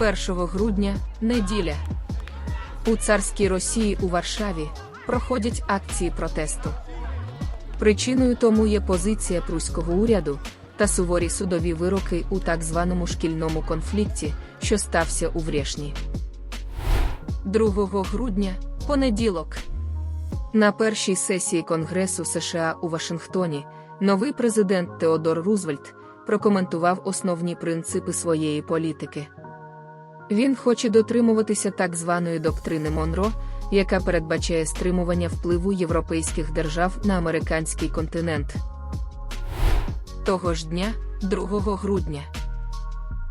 1 грудня неділя. У царській Росії у Варшаві проходять акції протесту. Причиною тому є позиція пруського уряду та суворі судові вироки у так званому шкільному конфлікті, що стався у Врєшні. 2 грудня понеділок. На першій сесії Конгресу США у Вашингтоні новий президент Теодор Рузвельт прокоментував основні принципи своєї політики. Він хоче дотримуватися так званої доктрини Монро, яка передбачає стримування впливу європейських держав на американський континент. Того ж дня, 2 грудня,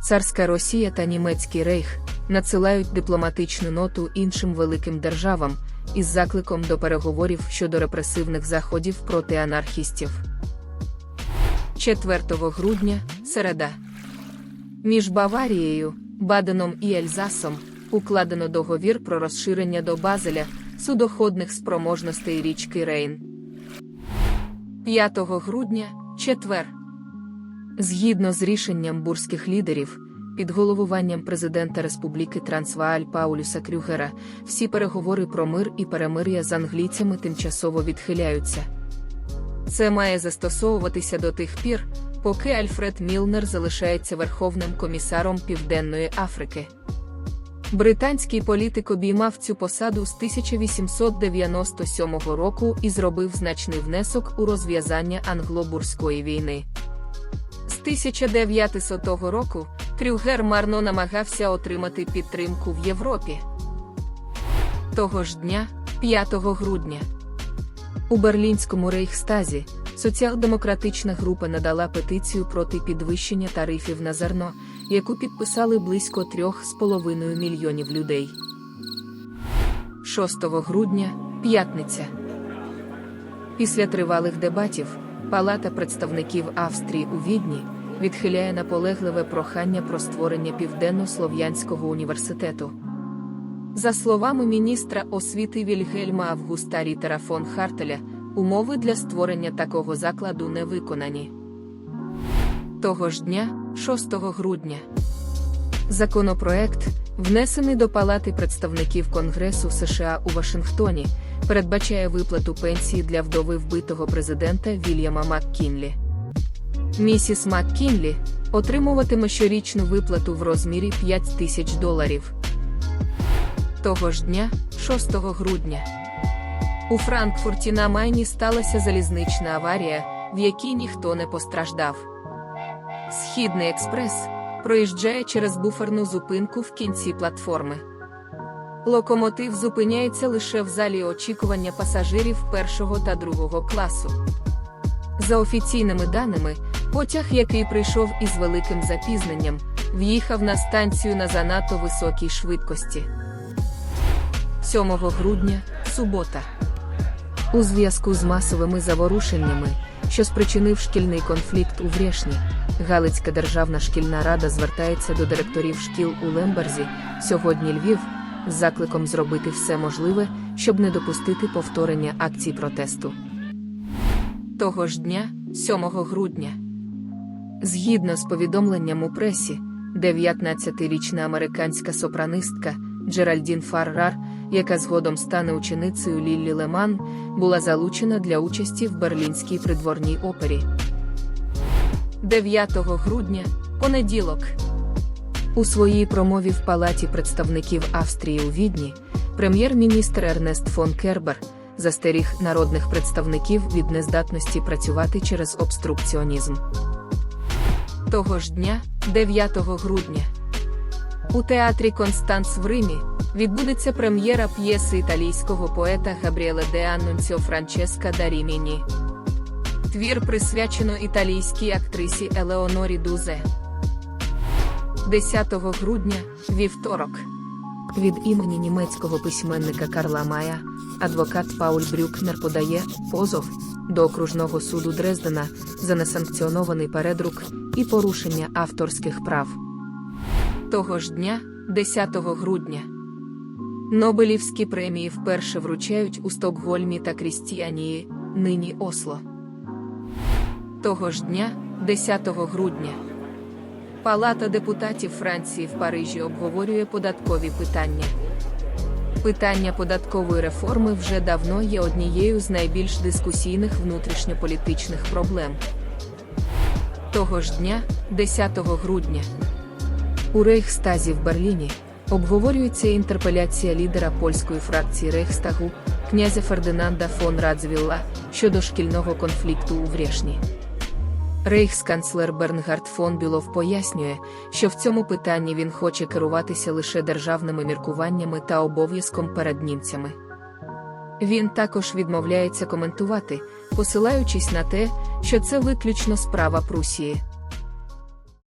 царська Росія та німецький рейх надсилають дипломатичну ноту іншим великим державам із закликом до переговорів щодо репресивних заходів проти анархістів. 4 грудня середа. Між Баварією, Баденом і Ельзасом укладено договір про розширення до Базеля судоходних спроможностей річки Рейн. 5 грудня четвер. Згідно з рішенням бурських лідерів, під головуванням президента Республіки Трансвааль Паулюса Крюгера, всі переговори про мир і перемир'я з англійцями тимчасово відхиляються. Це має застосовуватися до тих пір, поки Альфред Мілнер залишається Верховним комісаром Південної Африки. Британський політик обіймав цю посаду з 1897 року і зробив значний внесок у розв'язання англо-бурської війни. З 1900 року Крюгер марно намагався отримати підтримку в Європі. Того ж дня, 5 грудня, у Берлінському рейхстазі соціал-демократична група надала петицію проти підвищення тарифів на зерно, яку підписали близько 3,5 мільйонів людей. 6 грудня п'ятниця. Після тривалих дебатів Палата представників Австрії у Відні відхиляє наполегливе прохання про створення Південно-Слов'янського університету. За словами міністра освіти Вільгельма Августа Рітера фон Хартеля, умови для створення такого закладу не виконані. Того ж дня, 6 грудня, законопроект, внесений до Палати представників Конгресу США у Вашингтоні, передбачає виплату пенсії для вдови вбитого президента Вільяма Маккінлі. Місіс Маккінлі отримуватиме щорічну виплату в розмірі 5 тисяч доларів. Того ж дня, 6 грудня, у Франкфурті на Майні сталася залізнична аварія, в якій ніхто не постраждав. Східний експрес проїжджає через буферну зупинку в кінці платформи. Локомотив зупиняється лише в залі очікування пасажирів першого та другого класу. За офіційними даними, потяг, який прийшов із великим запізненням, в'їхав на станцію на занадто високій швидкості. 7 грудня, субота. У зв'язку з масовими заворушеннями, що спричинив шкільний конфлікт у Врєшні, Галицька державна шкільна рада звертається до директорів шкіл у Лемберзі, сьогодні Львів, з закликом зробити все можливе, щоб не допустити повторення акцій протесту. Того ж дня, 7 грудня, згідно з повідомленням у пресі, 19-річна американська сопранистка Джеральдін Фаррар, яка згодом стане ученицею Ліллі Леман, була залучена для участі в берлінській придворній опері. 9 грудня, понеділок. У своїй промові в Палаті представників Австрії у Відні прем'єр-міністр Ернест фон Кербер застеріг народних представників від нездатності працювати через обструкціонізм. Того ж дня, 9 грудня, у театрі Констанц в Римі відбудеться прем'єра п'єси італійського поета Габріеле де Аннунціо Франческа да Ріміні. Твір присвячено італійській актрисі Елеонорі Дузе. 10 грудня, вівторок. Від імені німецького письменника Карла Мая, адвокат Пауль Брюкнер подає позов до окружного суду Дрездена за несанкціонований передрук і порушення авторських прав. Того ж дня, 10 грудня, Нобелівські премії вперше вручають у Стокгольмі та Крістіанії, нині Осло. Того ж дня, 10 грудня, Палата депутатів Франції в Парижі обговорює податкові питання. Питання податкової реформи вже давно є однією з найбільш дискусійних внутрішньополітичних проблем. Того ж дня, 10 грудня, у Рейхстазі в Берліні обговорюється інтерпеляція лідера польської фракції Рейхстагу, князя Фердинанда фон Радзвілла щодо шкільного конфлікту у Врєшні. Рейхсканцлер Бернгард фон Білов пояснює, що в цьому питанні він хоче керуватися лише державними міркуваннями та обов'язком перед німцями. Він також відмовляється коментувати, посилаючись на те, що це виключно справа Прусії.